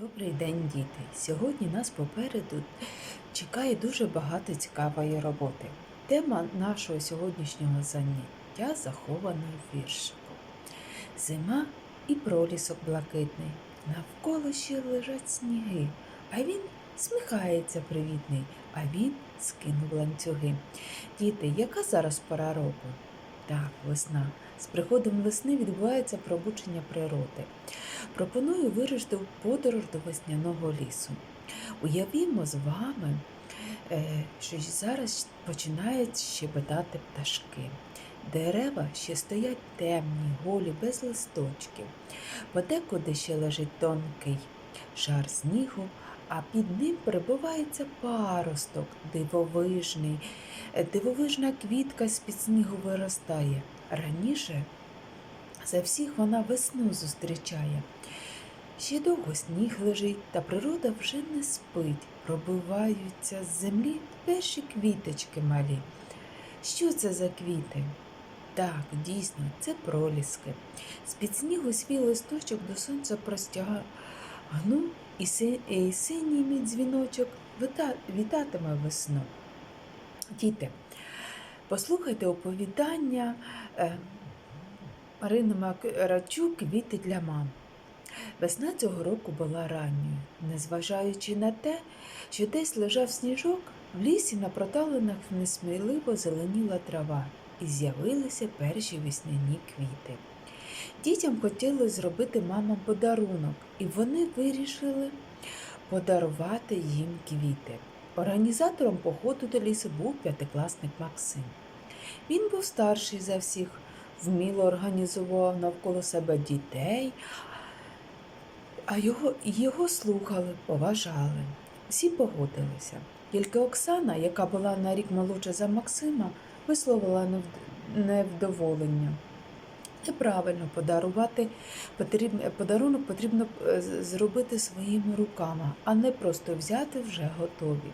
Добрий день, діти! Сьогодні нас попереду чекає дуже багато цікавої роботи. Тема нашого сьогоднішнього заняття захована в віршику. Зима і пролісок блакитний. Навколо ще лежать сніги, а він сміхається привітний, а він скинув ланцюги. Діти, яка зараз пора року? Так, весна. З приходом весни відбувається пробудження природи. Пропоную вирушити в подорож до весняного лісу. Уявімо з вами, е, що зараз починають щебетати пташки. Дерева ще стоять темні, голі, без листочків. Подекуди ще лежить тонкий шар снігу, а під ним перебувається паросток, дивовижний. Дивовижна квітка з-під снігу виростає. Раніше за всіх вона весну зустрічає. Ще довго сніг лежить, та природа вже не спить. Пробиваються з землі перші квіточки малі. Що це за квіти? Так, дійсно, це проліски. З-під снігу свій листочок до сонця простягну, і, синій мій дзвіночок вітатиме весну. Діти, послухайте оповідання е, Марини Макарачук «Квіти для мам. Весна цього року була ранньою, незважаючи на те, що десь лежав сніжок, в лісі на проталинах несміливо зеленіла трава, і з'явилися перші весняні квіти. Дітям хотіли зробити мамам подарунок, і вони вирішили подарувати їм квіти. Організатором походу до лісу був п'ятикласник Максим. Він був старший за всіх, вміло організував навколо себе дітей, а його, його слухали, поважали. Всі погодилися. Тільки Оксана, яка була на рік молодша за Максима, висловила невдоволення. Неправильно подарувати подарунок потрібно е, зробити своїми руками, а не просто взяти вже готові.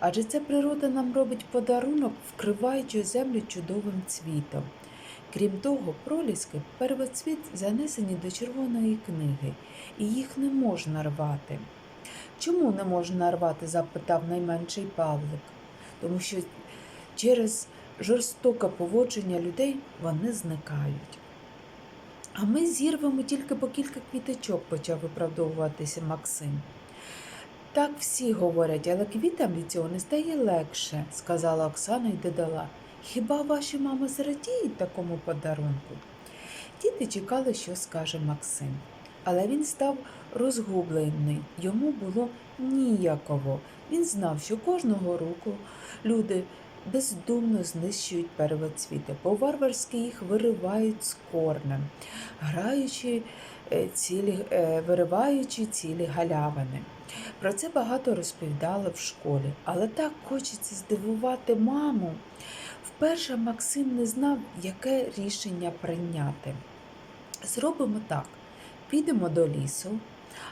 Адже ця природа нам робить подарунок, вкриваючи землю чудовим цвітом. Крім того, проліски первоцвіт занесені до червоної книги, і їх не можна рвати. Чому не можна рвати? запитав найменший Павлик. Тому що через жорстоке поводження людей вони зникають. А ми зірвемо тільки по кілька квіточок, почав виправдовуватися Максим. Так всі говорять, але квітам від цього не стає легше, сказала Оксана і додала. Хіба ваші мами зрадіють такому подарунку? Діти чекали, що скаже Максим. Але він став розгублений, йому було ніяково. Він знав, що кожного року люди бездумно знищують первоцвіти, по-варварськи їх виривають з корнем, граючи е, цілі, е, вириваючи цілі галявини. Про це багато розповідали в школі, але так хочеться здивувати маму. Вперше Максим не знав, яке рішення прийняти. Зробимо так: підемо до лісу,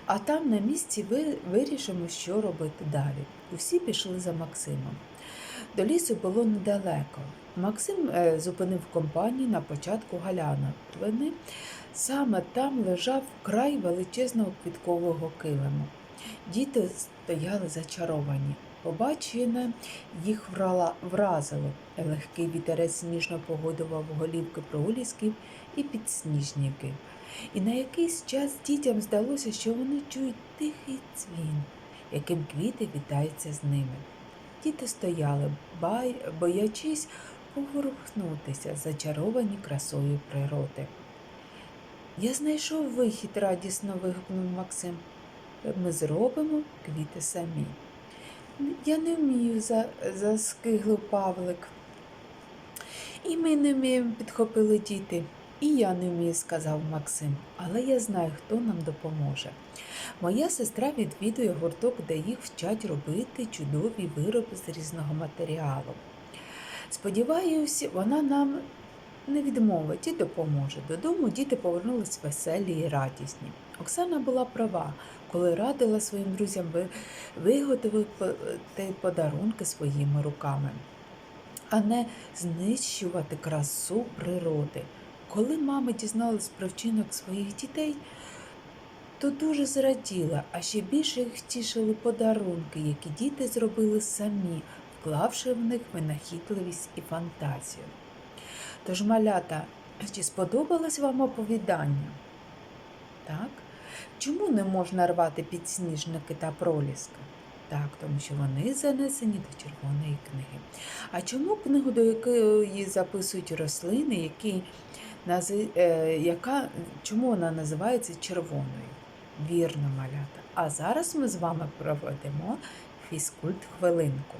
а там на місці вирішимо, що робити далі. Усі пішли за Максимом. До лісу було недалеко. Максим е, зупинив компанію на початку галяновини. Саме там лежав край величезного квіткового килиму. Діти стояли зачаровані. Побачене їх вразило. Легкий вітерець ніжно погодував голівки пролісків і підсніжників. І на якийсь час дітям здалося, що вони чують тихий дзвін, яким квіти вітаються з ними. Діти стояли, боячись поворухнутися, зачаровані красою природи. Я знайшов вихід, радісно вигукнув Максим. Ми зробимо квіти самі. Я не вмію, за, заскиглив Павлик. І ми не вміємо, підхопили діти. І я не вмію, сказав Максим, але я знаю, хто нам допоможе. Моя сестра відвідує гурток, де їх вчать робити чудові вироби з різного матеріалу. Сподіваюся, вона нам не відмовить і допоможе. Додому діти повернулись веселі і радісні. Оксана була права, коли радила своїм друзям ви- виготовити подарунки своїми руками, а не знищувати красу природи. Коли мами дізнались про вчинок своїх дітей, то дуже зраділа, а ще більше їх тішили подарунки, які діти зробили самі, вклавши в них винахідливість і фантазію. Тож, малята, чи сподобалось вам оповідання? Так? Чому не можна рвати підсніжники та проліски? Так, тому що вони занесені до червоної книги. А чому книгу, до якої записують рослини, які, яка, чому вона називається червоною? Вірно, малята. А зараз ми з вами проведемо фізкульт хвилинку.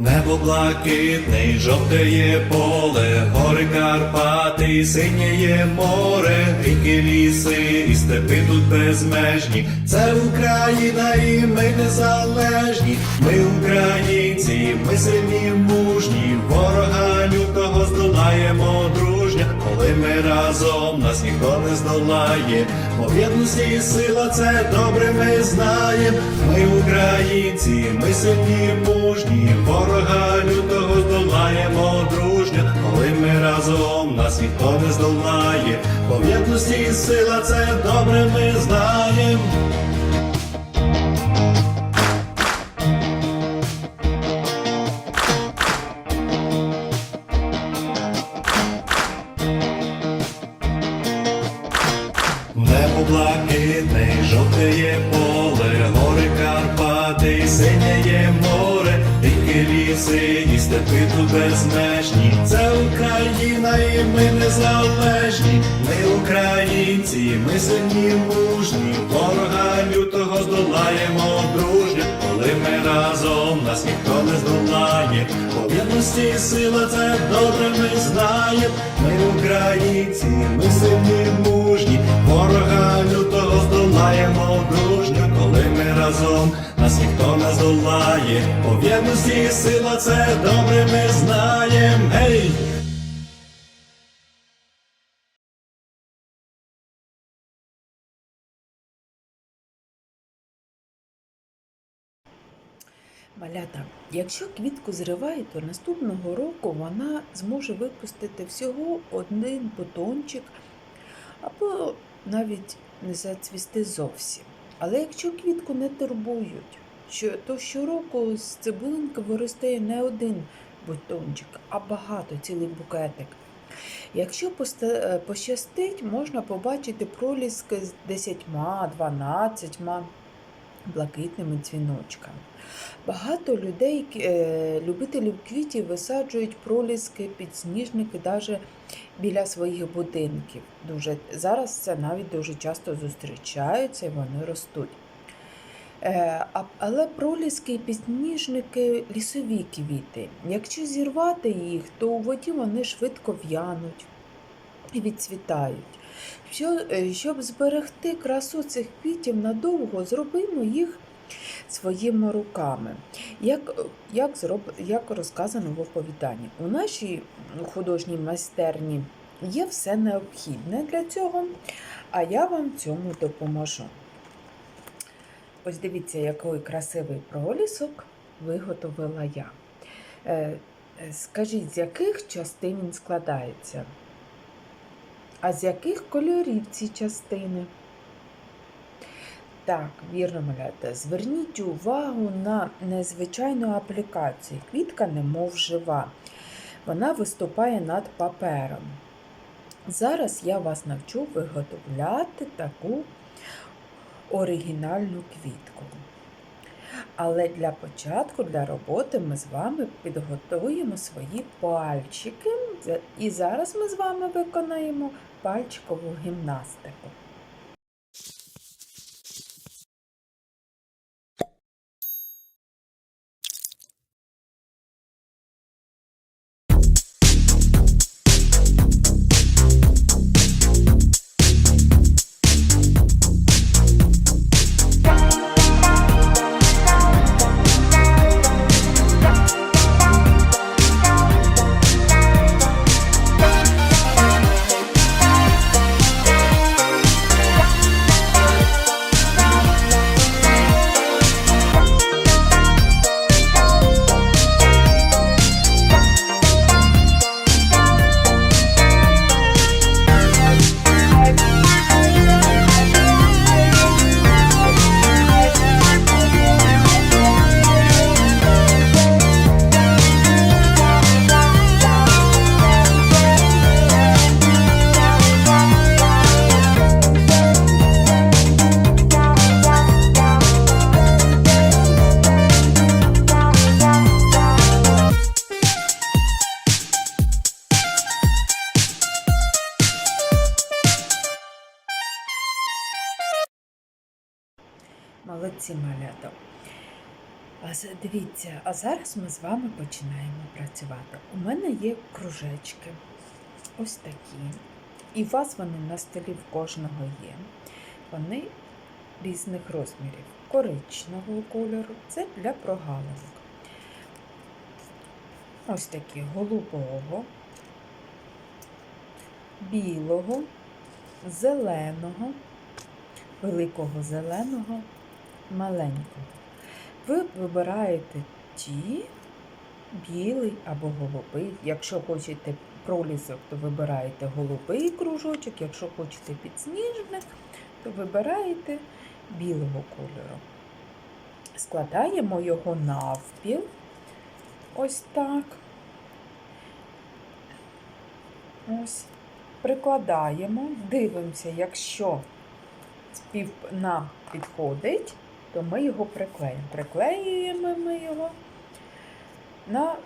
Небо блакитний, жовтеє поле, гори Карпати, синєє море, ріки ліси і степи тут безмежні. Це Україна і ми незалежні. Ми українці, ми сильні, мужні, ворога лютого здолаємо дружня. Коли ми разом нас ніхто не здолає. В єдності сила це добре ми знаєм. Ми українці, ми сильні, мужні, ворога лютого здолаємо дружня. Коли ми разом нас ніхто не здолає. В єдності сила це добре ми знаєм. Україна і ми незалежні. Ми українці, ми сильні мужні, ворога лютого здолаємо дружньо, коли ми разом нас ніхто не здолає. Єдності сила це добре ми знаєм. Ми українці, ми сильні мужні, ворога лютого здолаємо дружньо, коли ми разом нас ніхто не здолає. В сила це добре ми знаєм. Гей! Малята, якщо квітку зриває, то наступного року вона зможе випустити всього один бутончик або навіть не зацвісти зовсім. Але якщо квітку не турбують, то щороку з цибулинки виростає не один бутончик, а багато, цілий букетик. Якщо е, пощастить, можна побачити проліски з 10-12 блакитними дзвіночками. Багато людей, е, любителів квітів, висаджують проліски, підсніжники навіть біля своїх будинків. Дуже, зараз це навіть дуже часто зустрічаються і вони ростуть. Е, Але проліски і підсніжники лісові квіти. Якщо зірвати їх, то у воді вони швидко в'януть і відцвітають. Е, щоб зберегти красу цих квітів надовго, зробимо їх своїми руками. Як, як, зроб, як розказано в оповіданні. У нашій художній майстерні є все необхідне для цього, а я вам цьому допоможу. Ось дивіться, який красивий пролісок виготовила я. Е, е, Скажіть, з яких частин він складається? А з яких кольорів ці частини? Так, вірно малята. Зверніть увагу на незвичайну аплікацію. Квітка немов жива. Вона виступає над папером. Зараз я вас навчу виготовляти таку оригінальну квітку. Але для початку, для роботи ми з вами підготуємо свої пальчики. І зараз ми з вами виконаємо пальчикову гімнастику. Молодці малята. Дивіться, а зараз ми з вами починаємо працювати. У мене є кружечки. Ось такі. І у вас вони на столі в кожного є. Вони різних розмірів. Коричневого кольору це для прогалинок. Ось такі голубого, білого, зеленого, великого зеленого, маленького. Ви вибираєте ті, білий або голубий. Якщо хочете пролісок, то вибираєте голубий кружочок. Якщо хочете підсніжник, то вибираєте білого кольору. Складаємо його навпіл. Ось так. Ось. Прикладаємо, дивимося, якщо нам підходить, то ми його приклеїмо. Приклеюємо ми його на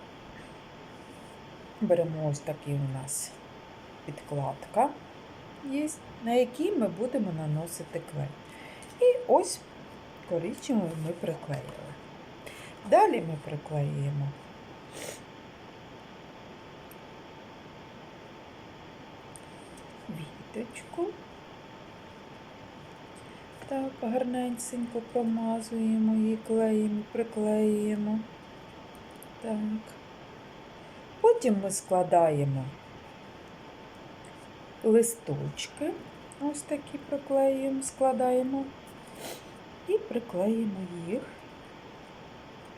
беремо ось такий у нас підкладка, є, на якій ми будемо наносити клей. І ось коричневий ми приклеїли. Далі ми приклеюємо віточку. Так, гарненько промазуємо її клеєм, і приклеюємо. Так. Потім ми складаємо листочки, ось такі приклеюємо, складаємо і приклеїмо їх.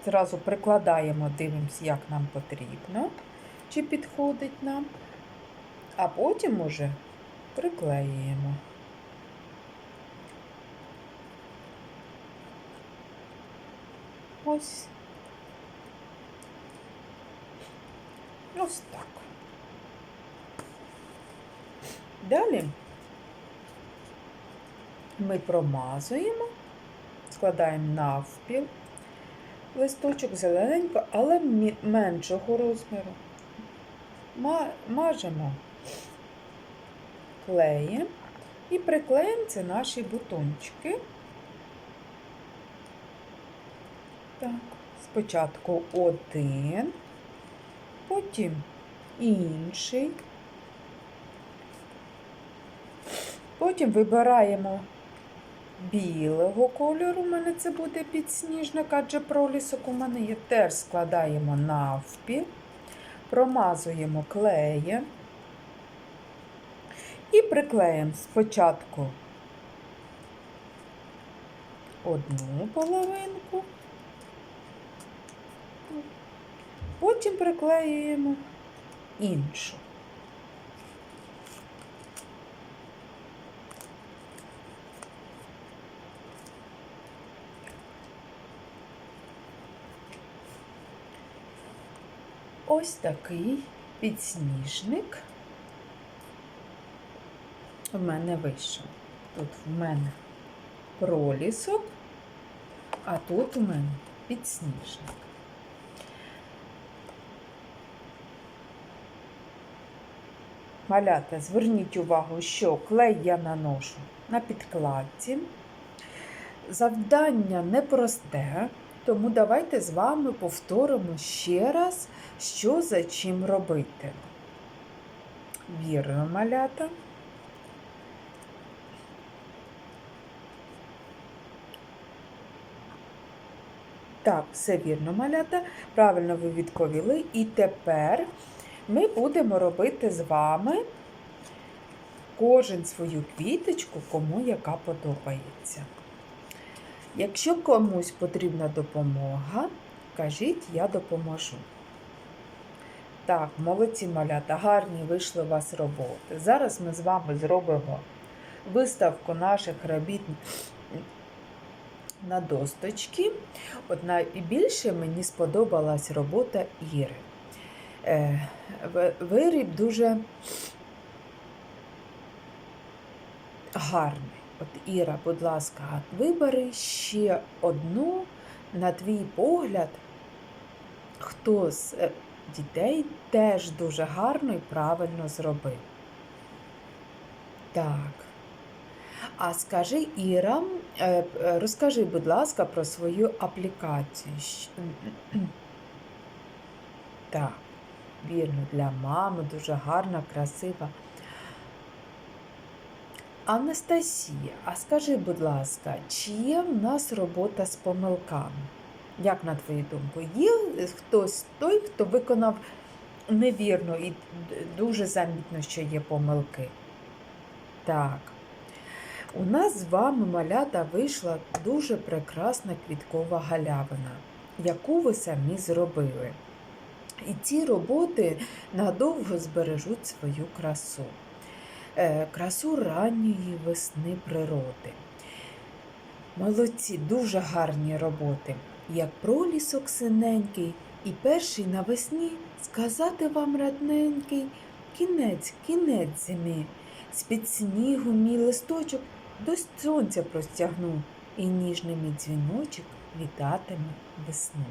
Зразу прикладаємо, дивимося, як нам потрібно, чи підходить нам, а потім уже приклеюємо. Ось. Ось так. Далі ми промазуємо, складаємо навпіл листочок зелененько, але меншого розміру. Ма- Мажемо клеєм і приклеїмо це наші бутончики. Так, спочатку один, потім інший. Потім вибираємо білого кольору, у мене це буде підсніжник, адже пролісок у мене є. Теж складаємо навпіл, промазуємо клеєм і приклеїмо спочатку одну половинку, потім приклеюємо іншу. Ось такий підсніжник в мене вийшов. Тут в мене пролісок, а тут у мене підсніжник. Малята, зверніть увагу, що клей я наношу на підкладці. Завдання непросте, тому давайте з вами повторимо ще раз, що за чим робити. Вірно, малята. Так, все вірно, малята. Правильно ви відповіли. І тепер ми будемо робити з вами кожен свою квіточку, кому яка подобається. Якщо комусь потрібна допомога, кажіть, я допоможу. Так, молодці малята, гарні вийшли у вас роботи. Зараз ми з вами зробимо виставку наших робіт на досточки. От найбільше мені сподобалась робота Іри. Е, Виріб дуже гарний. От Іра, будь ласка, вибери ще одну, на твій погляд, хто з е, дітей теж дуже гарно і правильно зробив. Так. А скажи, Іра, е, Розкажи, будь ласка, про свою аплікацію. Так, вірно, для мами дуже гарна, красива. Анастасія, а скажи, будь ласка, чи є в нас робота з помилками? Як на твою думку, є хтось той, хто виконав невірно і дуже замітно, що є помилки? Так. У нас з вами малята вийшла дуже прекрасна квіткова галявина, яку ви самі зробили. І ці роботи надовго збережуть свою красу, Е, красу ранньої весни природи. Молодці, дуже гарні роботи, як пролісок синенький, і перший навесні сказати вам радненький, кінець, кінець зими, з-під снігу мій листочок до сонця простягну, і ніжний мій дзвіночок вітатиме весну.